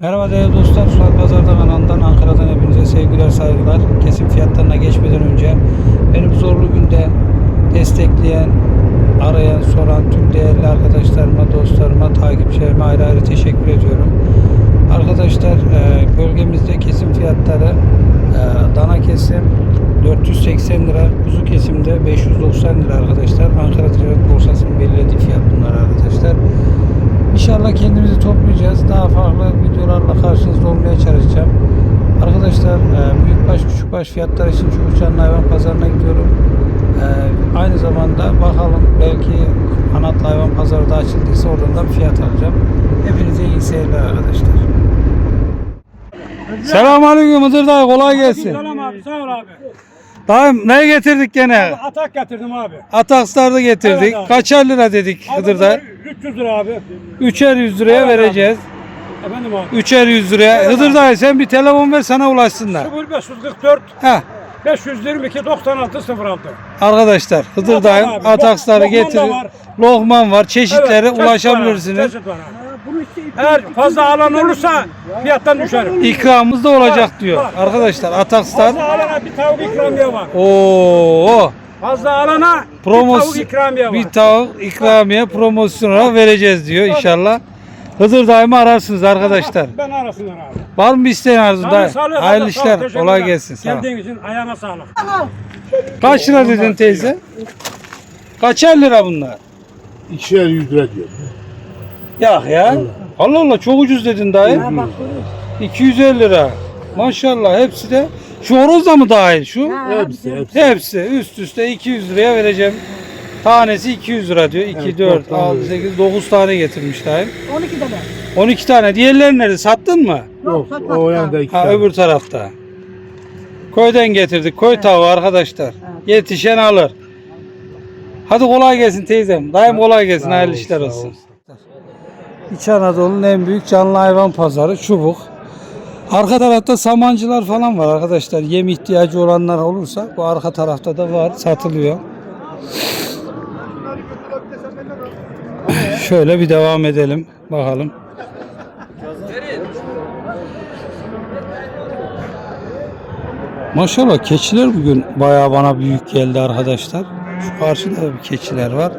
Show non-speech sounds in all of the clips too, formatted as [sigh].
Merhaba değerli dostlar. Suat Pazar'da kanalından Ankara'dan hepinize sevgiler saygılar. Kesim fiyatlarına geçmeden önce beni bu zorlu günde destekleyen, arayan, soran tüm değerli arkadaşlarıma, dostlarıma, takipçilerime ayrı ayrı teşekkür ediyorum. Arkadaşlar e, bölgemizde kesim fiyatları e, dana kesim 480 lira, kuzu kesimde 590 lira arkadaşlar. Ankara Ticaret Borsası'nın belirlediği fiyat bunlar arkadaşlar. İnşallah kendimizi toplayacağız. Daha farklı videolarla karşınızda olmaya çalışacağım. Arkadaşlar e, büyükbaş küçükbaş fiyatlar için Çubukçanlı hayvan pazarına gidiyorum. E, aynı zamanda bakalım belki kanatlı hayvan pazarı da açıldıysa oradan da bir fiyat alacağım. Hepinize iyi seyirler arkadaşlar. Selamünaleyküm Hıdır dayı kolay gelsin. Selam abi sağ ol abi. Dayım ne getirdik gene? Atak getirdim abi. Atakslar'da getirdik. Evet abi. Kaçar lira dedik Hıdır dayı? 300 lira abi. Üçer yüz liraya Evet abi. Efendim abi. Üçer yüz liraya. Evet Hıdır abi. dayı sen bir telefon ver sana ulaşsınlar. 0544 Heh. 522 96 06. Arkadaşlar Hıdır dayım abi. Ataksları Lokman da getirin. var. Lokman var. Çeşitlere çeşit var ulaşabilirsiniz. abi, çeşit var abi. Eğer fazla alan olursa fiyattan düşerim. İkramımız da olacak Var, diyor. var. Arkadaşlar Atakslar. Fazla alana bir tavuk ikramiye var. Oo. Fazla alana bir Promos tavuk ikramiye var. bir tavuk ikramiye promosyona vereceğiz diyor inşallah. Hıdır daima ararsınız arkadaşlar. Ben arasınlar abi. Var mı bir isteğin Sağ arzunda? ol, sağ ol, Hayırlı işler. teşekkürler. Kolay gelsin. Sağ ol. Geldiğin için ayağına sağlık. Kaç lira dedin teyze? Kaçar lira bunlar? İkişer yüz lira diyor. Ya ya. Allah Allah çok ucuz dedin dayı. 250 lira. Maşallah hepsi de. Şu horoz da mı dahil şu? Hepsi hepsi. Hepsi üst üste 200 liraya vereceğim. Tanesi 200 lira diyor. 2, Evet, 4, dört 6, tane. 8, 9 tane getirmiş dayım. 12 tane. 12 tane. Diğerleri nerede? Sattın mı? Yok satmak o yanda iki Ha tane. öbür tarafta. Köyden getirdik. Köy tavuğu arkadaşlar. Yetişen alır. Hadi kolay gelsin teyzem. Dayım kolay gelsin. Sağ Hayırlı ol, işler sağ olsun. ol. İç Anadolu'nun en büyük canlı hayvan pazarı Çubuk. Arka tarafta samancılar falan var arkadaşlar. Yem ihtiyacı olanlar olursa bu arka tarafta da var. Satılıyor. Şöyle bir devam edelim. Bakalım. Maşallah keçiler bugün bayağı bana büyük geldi arkadaşlar. Şu karşıda da bir keçiler var.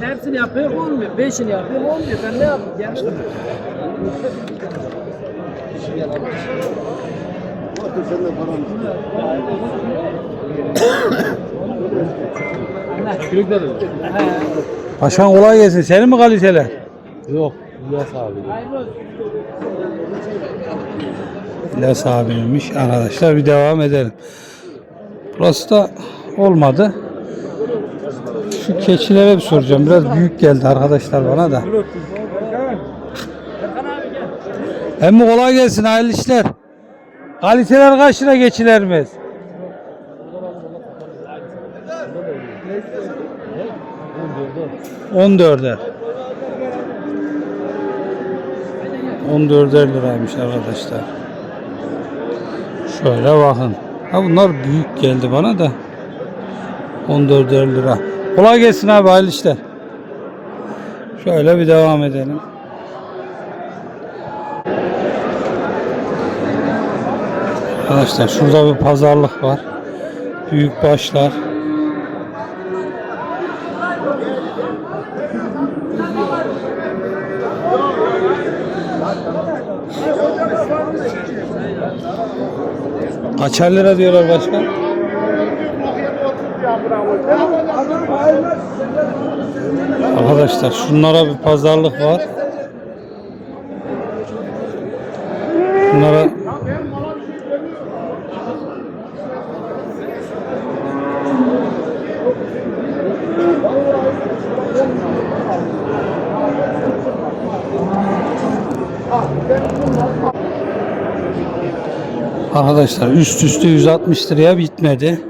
Hepsini yapıyor olmuyor. Beşini yapıyor olmuyor. Ben ne yapayım? Yarıştım. Başkan kolay gelsin. Senin mi kaliteler? Yok. İlyas abi. İlyas abiymiş arkadaşlar. Bir devam edelim. Burası da olmadı. Şu keçilere bir soracağım. Biraz büyük geldi arkadaşlar bana da. Hem kolay gelsin hayırlı işler. Kaliteler kaç lira geçilermez? 14'er. 14'er liraymış arkadaşlar. Şöyle bakın. Ha bunlar büyük geldi bana da. 14'er lira. Kolay gelsin abi hayırlı işler. Şöyle bir devam edelim. Arkadaşlar şurada bir pazarlık var. Büyük başlar. Kaçar lira diyorlar başkan? Arkadaşlar şunlara bir pazarlık var. Bunlara Arkadaşlar üst üste 160 liraya bitmedi.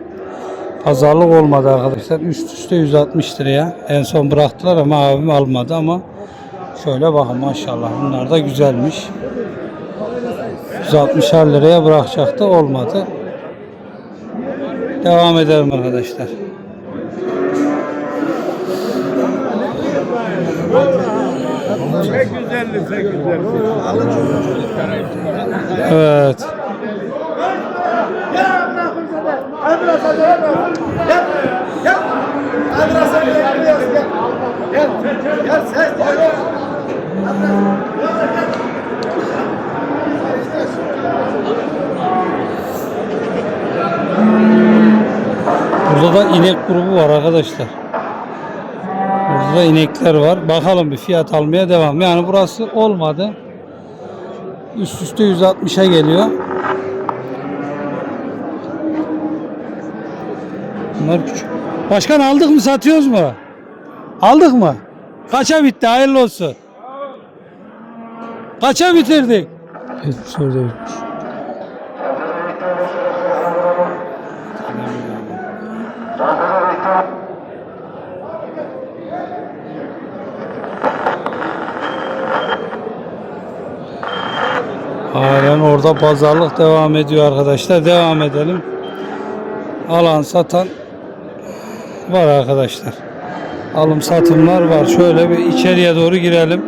Pazarlık olmadı arkadaşlar. Üst üste 160 liraya. En son bıraktılar ama abim almadı ama şöyle bakın maşallah bunlar da güzelmiş. 160 liraya bırakacaktı olmadı. Devam edelim arkadaşlar. 850 850. Evet. Burada da inek grubu var arkadaşlar. Burada da inekler var. Bakalım bir fiyat almaya devam. Yani burası olmadı. Üst üste 160'a geliyor. Bunlar küçük. Başkan aldık mı satıyoruz mu? Aldık mı? Kaça bitti? Hayırlı olsun. Kaça bitirdik? Evet, şurada bitmiş. Halen orada pazarlık devam ediyor arkadaşlar. Devam edelim. Alan satan var arkadaşlar. Alım satımlar var. Şöyle bir içeriye doğru girelim.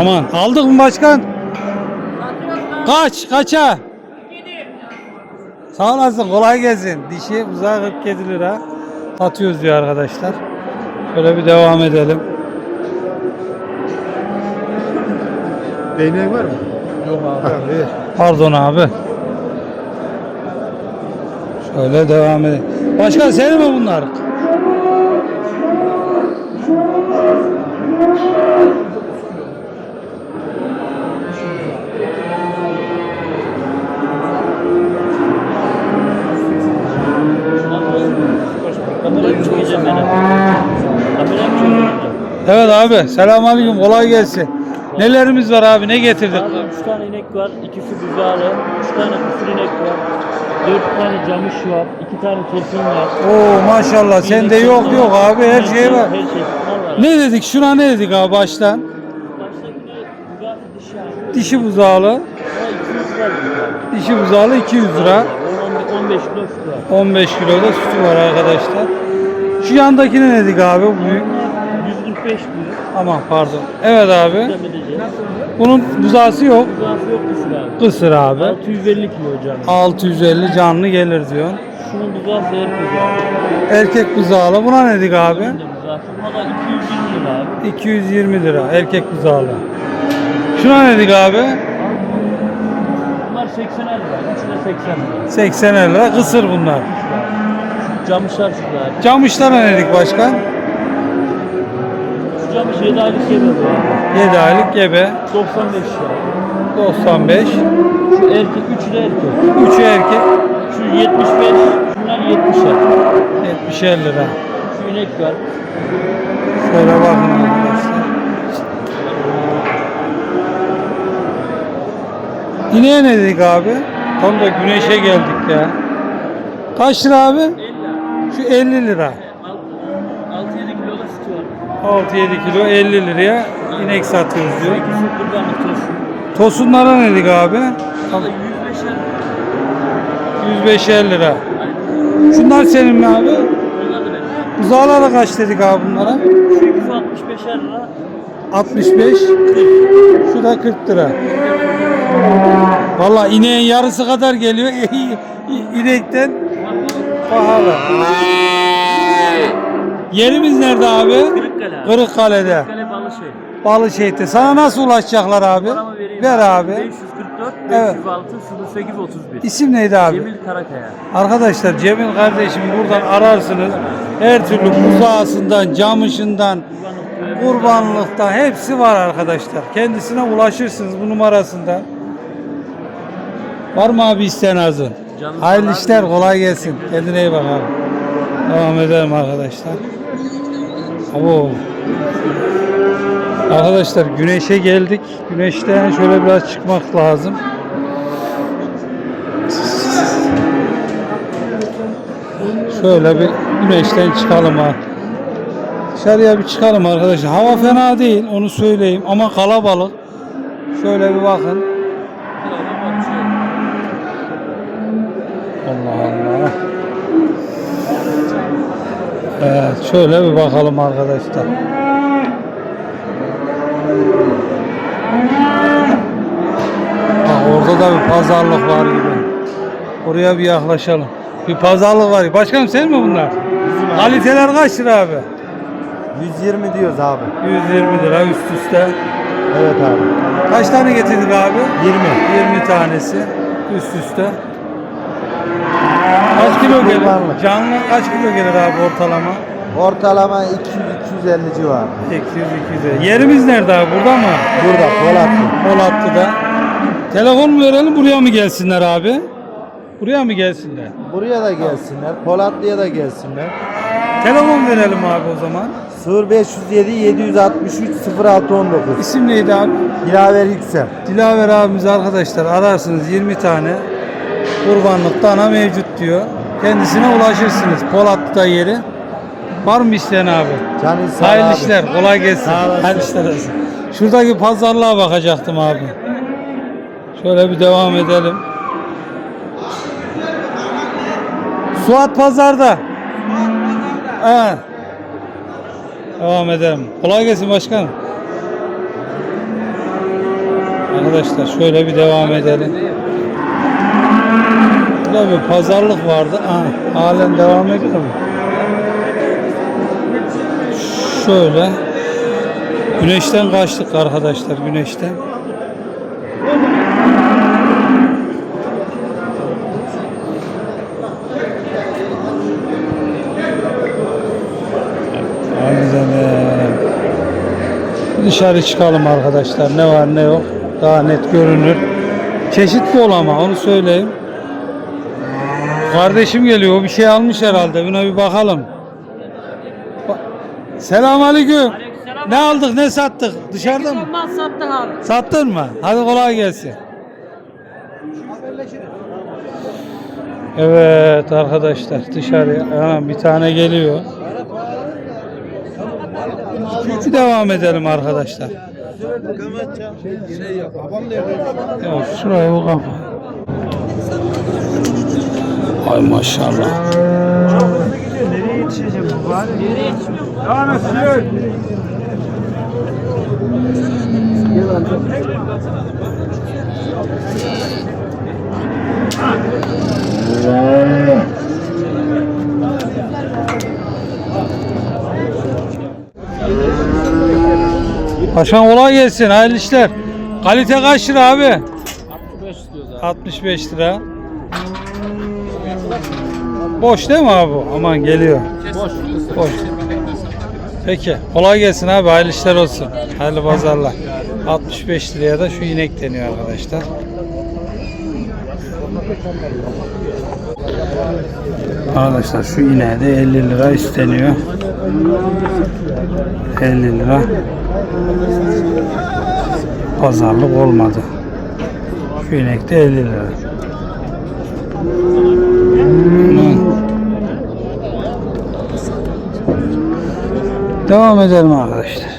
Aman aldık mı başkan? Kaç? Kaça? Sağ olasın kolay gelsin. Dişi buzağı 47 lira. Satıyoruz diyor arkadaşlar. Şöyle bir devam edelim. Değnek var mı? Pardon abi. Şöyle devam edelim. Başkan senin mi bunlar? Evet abi. Selamünaleyküm. Kolay gelsin. Nelerimiz var abi? Ne getirdik? Abi 3 tane inek var, ikisi buzağlı, 3 tane kısır inek var, 4 tane camış var, 2 tane tosun var. Oo maşallah. Sende yok yok abi. Her şey var. Her şey var. Ne dedik? Şuna ne dedik abi baştan? Dişi buzağlı. Ona 200 lira abi. Dişi buzağlı 200 lira. O 15 kilo sütü var. 15 kilo da sütü var arkadaşlar. Şu yandakine ne dedik abi? Bu büyük. Onlar 145 kilo. Aman pardon. Evet abi. Bunun buzağısı yok. Buzağısı yok kısır abi. Kısır abi. 650 kilo hocam. 650 canlı gelir diyor. Şunun buzağısı erkek abi. Erkek buzağlı. Buna ne dedik abi? Buna da 220 lira abi. 220 lira. Erkek buzağlı. Şuna ne dedik abi? Bunlar 80 lira. Üçü de 80 lira. 80 lira. Kısır bunlar. Camışlar şurada abi. Camışlara ne dedik başkan? Camış 7 aylık gebe bu abi. 7 aylık gebe. 95 lira. 95. Şu erkek, üçü de erkek. 3'ü erkek. Şu 75, şunlar 70 lira. 70 lira. Şu inek var. Şöyle bakın arkadaşlar. İneğe ne dedik abi? Tam da güneşe geldik ya. Kaç lira abi? 50 lira. Şu 50 lira. 6-7 kilo da sütü var. 6-7 kilo 50 liraya inek satıyoruz diyor. İkisi kurbanlık tosun. Tosunlara ne dedik abi? Da 105 lira. 105 lira. Şunlar senin mi abi? Onlar da benim. Buzağlara kaç dedik abi bunlara? Şu ikisi 65 lira. 65. Şu da 40 lira. Vallahi ineğin yarısı kadar geliyor. [laughs] İnekten pahalı. Yerimiz nerede abi? Kırıkkale abi. Kırıkkale'de. Kırıkkale Balışehir. Balışehir'de. Sana nasıl ulaşacaklar abi? Numaramı vereyim Ver abi. 544 Evet. 506 08 31. İsim neydi abi? Cemil Karakaya. Arkadaşlar Cemil kardeşim buradan ararsınız. Her türlü buzağısından, camışından, kurbanlıkta hepsi var arkadaşlar. Kendisine ulaşırsınız bu numarasında. Var mı abi isteyen azı? Canınız Hayırlı işler, kolay gelsin. Kendine iyi bak abi. Devam edelim arkadaşlar. Abo. Arkadaşlar güneşe geldik. Güneşten şöyle biraz çıkmak lazım. Şöyle bir güneşten çıkalım ha. Dışarıya bir çıkalım arkadaşlar. Hava fena değil onu söyleyeyim ama kalabalık. Şöyle bir bakın. Allah Allah. Evet şöyle bir bakalım arkadaşlar. Bak orada da bir pazarlık var gibi. Oraya bir yaklaşalım. Bir pazarlık var. Başkanım sen mi bunlar? Kaliteler kaç lira abi? 120 diyoruz abi. 120 lira üst üste. Evet abi. Kaç tane getirdik abi? 20. 20 tanesi üst üste. Kaç kilo gelir? Kurbanlık. Canlı kaç kilo gelir abi ortalama? Ortalama 200-250 civarı. 800 200. Yerimiz nerede abi? Burada mı? Burada Polatlı. Polatlı'da. Telefon mu verelim buraya mı gelsinler abi? Buraya mı gelsinler? Buraya da gelsinler. Polatlı'ya da gelsinler. Telefon verelim abi o zaman. 0507 763 0619. İsim neydi abi? Dilaver Yüksel. Dilaver abimiz arkadaşlar ararsınız 20 tane kurbanlık dana mevcut diyor. Kendisine ulaşırsınız. Polatlı'da yeri. Var mı isteyen abi? Canı sağ Hayırlı abi. işler. Kolay gelsin. Sağ olasın. Hayırlı işler olsun. Şuradaki pazarlığa bakacaktım abi. Şöyle bir devam edelim. Suat pazarda. Evet. Devam edelim. Kolay gelsin başkanım. Arkadaşlar şöyle bir devam edelim. Burada bir pazarlık vardı. Aa, halen devam ediyor mu? Şöyle. Güneşten kaçtık arkadaşlar güneşten. Dışarı çıkalım arkadaşlar. Ne var ne yok. Daha net görünür. Çeşitli ol ama onu söyleyeyim. Kardeşim geliyor. O bir şey almış herhalde. Buna bir bakalım. Selam aleyküm. Ne aldık ne sattık? Dışarıda mı? Olmaz sattık abi. Sattın mı? Hadi kolay gelsin. Evet arkadaşlar dışarıya Aha, bir tane geliyor. Bir devam edelim arkadaşlar. Ya şuraya bu kafa. Ay maşallah. Devam et sürüyor. Başkan kolay gelsin. Hayırlı işler. Kalite kaç lira abi? 65 lira. Boş değil mi abi? bu? Aman geliyor. Boş. Boş. Peki. Kolay gelsin abi. Hayırlı işler olsun. Hayırlı pazarlar. 65 liraya da şu inek deniyor arkadaşlar. Arkadaşlar şu ineğe de 50 lira isteniyor. 50 lira. Pazarlık olmadı. Şu inek de 50 lira. Hı. Devam edelim arkadaşlar.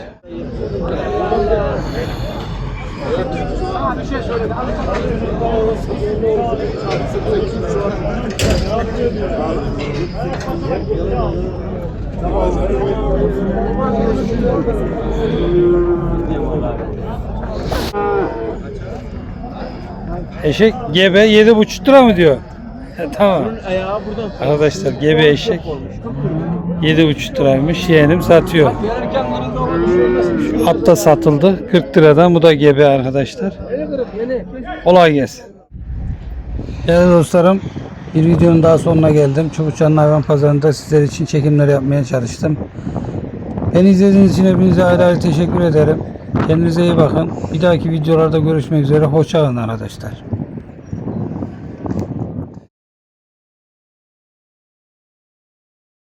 Eşek gebe 7,5 lira mı diyor? tamam. Ayağı burada. Arkadaşlar gebe eşek 7,5 liraymış. Yeğenim satıyor. At da satıldı 40 liradan. Bu da gebe arkadaşlar. Kolay gelsin. Değerli dostlarım bir videonun daha sonuna geldim. Çubukçanın hayvan pazarında sizler için çekimler yapmaya çalıştım. Beni izlediğiniz için hepinize ayrı ayrı teşekkür ederim. Kendinize iyi bakın. Bir dahaki videolarda görüşmek üzere. Hoşça kalın arkadaşlar.